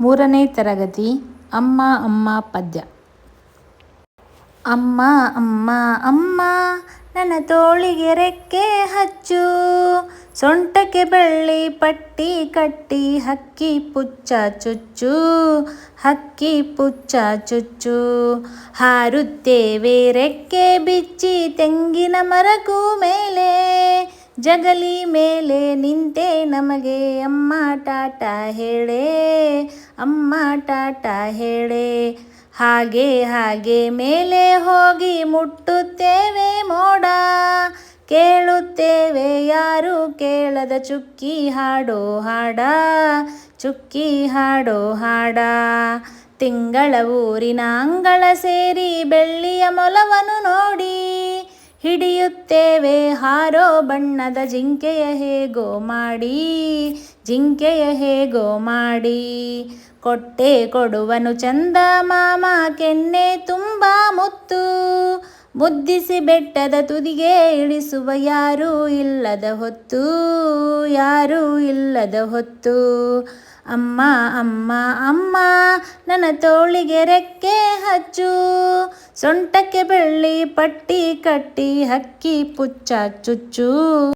ಮೂರನೇ ತರಗತಿ ಅಮ್ಮ ಅಮ್ಮ ಪದ್ಯ. ಅಮ್ಮ ಅಮ್ಮ ಅಮ್ಮ, ನನ್ನ ತೋಳಿಗೆ ರೆಕ್ಕೆ ಹಚ್ಚು. ಸೊಂಟಕ್ಕೆ ಬೆಳ್ಳಿ ಪಟ್ಟಿ ಕಟ್ಟಿ, ಹಕ್ಕಿ ಪುಚ್ಚ ಚುಚ್ಚು, ಹಕ್ಕಿ ಪುಚ್ಚ ಚುಚ್ಚು. ಹಾರುತ್ತೇವೆ ರೆಕ್ಕೆ ಬಿಚ್ಚಿ, ತೆಂಗಿನ ಮರಗೂ ಮೇಲೆ ಜಗಲಿ ಮೇಲೆ ನಿಂತೆ ನಮಗೆ ಅಮ್ಮ ಟಾಟ ಹೇಳೆ, ಅಮ್ಮ ಟಾಟ ಹೇಳೆ. ಹಾಗೆ ಹಾಗೆ ಮೇಲೆ ಹೋಗಿ ಮುಟ್ಟುತ್ತೇವೆ ಮೋಡ, ಕೇಳುತ್ತೇವೆ ಯಾರು ಕೇಳದ ಚುಕ್ಕಿ ಹಾಡೋ ಹಾಡ, ಚುಕ್ಕಿ ಹಾಡೋ ಹಾಡ. ತಿಂಗಳ ಊರಿನ ಅಂಗಳ ಸೇರಿ ಬೆಳ್ಳಿಯ ಮೊಲವನ್ನು ನೋಡಿ ಹಿಡಿಯುತ್ತೇವೆ ಹಾರೋ ಬಣ್ಣದ ಜಿಂಕೆಯ ಹೇಗೋ ಮಾಡಿ, ಜಿಂಕೆಯ ಹೇಗೋ ಮಾಡಿ. ಕೊಟ್ಟೆ ಕೊಡುವನು ಚಂದ ಮಾಮ, ಕೆನ್ನೆ ತುಂಬ ಮುತ್ತು. ಮುದ್ದಿಸಿ ಬೆಟ್ಟದ ತುದಿಗೆ ಇಳಿಸುವ ಯಾರೂ ಇಲ್ಲದ ಹೊತ್ತು, ಯಾರೂ ಇಲ್ಲದ ಹೊತ್ತು. ಅಮ್ಮ ಅಮ್ಮ ಅಮ್ಮ ನನ್ನ ತೋಳಿಗೆ ರೆಕ್ಕೆ ಹಚ್ಚು. ಸೊಂಟಕ್ಕೆ ಬೆಳ್ಳಿ ಪಟ್ಟಿ ಕಟ್ಟಿ ಹಕ್ಕಿ ಪುಚ್ಚ ಚುಚ್ಚು.